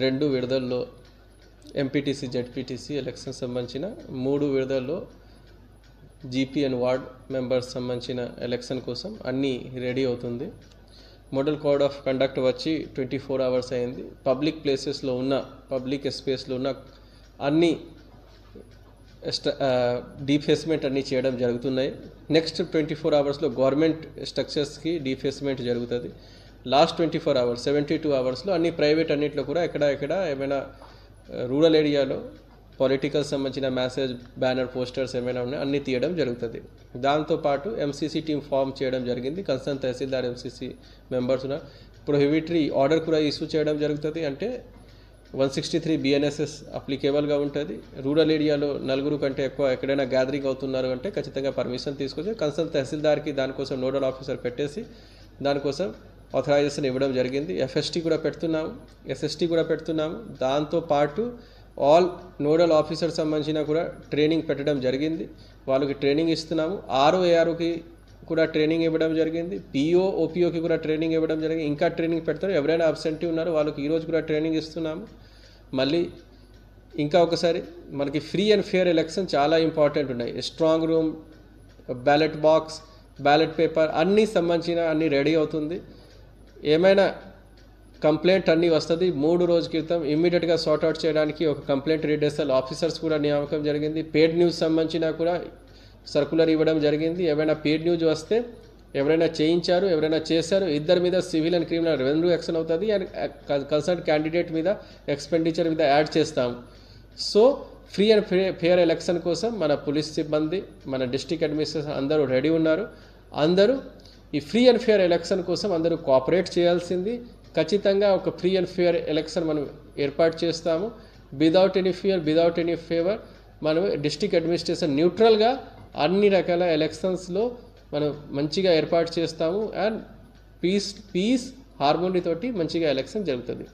రెండు విడుదలలో MPTC ZPTC election సంబంధించిన మూడు విడుదలలో జీపీ అండ్ వార్డ్ మెంబర్స్ సంబంధించిన ఎలక్షన్ కోసం అన్నీ రెడీ అవుతుంది. మోడల్ కోడ్ ఆఫ్ కండక్ట్ వచ్చి ట్వంటీ ఫోర్ అవర్స్ అయింది పబ్లిక్ ప్లేసెస్లో ఉన్న పబ్లిక్ స్పేస్లో ఉన్న అన్ని డీఫేస్మెంట్ అన్నీ చేయడం జరుగుతున్నాయి. నెక్స్ట్ ట్వంటీ ఫోర్ అవర్స్లో గవర్నమెంట్ స్ట్రక్చర్స్కి డీఫేస్మెంట్ జరుగుతుంది. Last twenty four hours seventy two అవర్స్లో అన్ని ప్రైవేట్ అన్నింటిలో కూడా ఎక్కడ ఎక్కడ ఏమైనా రూరల్ ఏరియాలో పొలిటికల్ సంబంధించిన మెసేజ్ బ్యానర్ పోస్టర్స్ ఏమైనా ఉన్నాయి అన్ని తీయడం జరుగుతుంది. దాంతోపాటు ఎంసీసీ టీం ఫామ్ చేయడం జరిగింది. కన్సర్న్ తహసీల్దార్ ఎంసీసీ మెంబర్స్ ఉన్నారు. ప్రొహిబిటరీ ఆర్డర్ కూడా ఇష్యూ చేయడం జరుగుతుంది. అంటే వన్ సిక్స్టీ త్రీ బిఎన్ఎస్ఎస్ అప్లికేబుల్గా ఉంటుంది. రూరల్ ఏరియాలో నలుగురు కంటే ఎక్కువ ఎక్కడైనా గ్యాదరింగ్ అవుతున్నారు అంటే ఖచ్చితంగా పర్మిషన్ తీసుకొచ్చి కన్సర్న్ తహసీల్దార్కి దానికోసం నోడల్ ఆఫీసర్ పెట్టేసి దానికోసం ఆథరైజేషన్ ఇవ్వడం జరిగింది. ఎఫ్ఎస్టీ కూడా పెడుతున్నాము. ఎస్ఎస్టీ కూడా పెడుతున్నాము. దాంతో పాటు ఆల్ నోడల్ ఆఫీసర్ సంబంధించిన కూడా ట్రైనింగ్ పెట్టడం జరిగింది. వాళ్ళకి ట్రైనింగ్ ఇస్తున్నాము. ఆర్ఓఏఆర్కి కూడా ట్రైనింగ్ ఇవ్వడం జరిగింది. పిఓ ఓపీఓకి కూడా ట్రైనింగ్ ఇవ్వడం జరిగింది. ఇంకా ట్రైనింగ్ పెడతారు. ఎవరైనా అబ్సెంటీ ఉన్నారో వాళ్ళకి ఈరోజు కూడా ట్రైనింగ్ ఇస్తున్నాము. మళ్ళీ ఇంకా ఒకసారి మనకి ఫ్రీ అండ్ ఫేర్ ఎలక్షన్ చాలా ఇంపార్టెంట్ ఉన్నాయి. Strong room ballot box ballot paper అన్నీ సంబంధించిన అన్నీ రెడీ అవుతుంది. ఏమైనా కంప్లైంట్ అన్నీ వస్తుంది మూడు రోజు క్రితం ఇమ్మీడియట్గా సార్ట్అవుట్ చేయడానికి ఒక కంప్లైంట్ రిడర్సల్ ఆఫీసర్స్ కూడా నియామకం జరిగింది. పేడ్ న్యూస్ సంబంధించిన కూడా సర్కులర్ ఇవ్వడం జరిగింది. ఏమైనా పేడ్ న్యూస్ వస్తే ఎవరైనా చేయించారు ఎవరైనా చేశారు ఇద్దరి మీద civil and criminal revenue action అవుతుంది అండ్ కన్సర్న్ క్యాండిడేట్ మీద ఎక్స్పెండిచర్ మీద యాడ్ చేస్తాము. So free and fair election కోసం మన పోలీస్ సిబ్బంది మన డిస్ట్రిక్ట్ అడ్మినిస్ట్రేషన్ అందరూ రెడీ ఉన్నారు. అందరూ ఈ ఫ్రీ అండ్ ఫేర్ ఎలక్షన్ కోసం అందరూ కోఆపరేట్ చేయాల్సింది. ఖచ్చితంగా ఒక ఫ్రీ అండ్ ఫేర్ ఎలక్షన్ మనం ఏర్పాటు చేస్తాము. Without any fear without any favour మనం డిస్టిక్ అడ్మినిస్ట్రేషన్ న్యూట్రల్గా అన్ని రకాల ఎలక్షన్స్లో మనం మంచిగా ఏర్పాటు చేస్తాము. అండ్ పీస్ పీస్ హార్మోనీ తోటి మంచిగా ఎలక్షన్ జరుగుతుంది.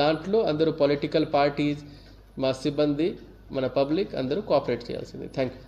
దాంట్లో అందరూ పొలిటికల్ పార్టీస్ మా సిబ్బంది మన పబ్లిక్ అందరూ కోఆపరేట్ చేయాల్సింది. Thank you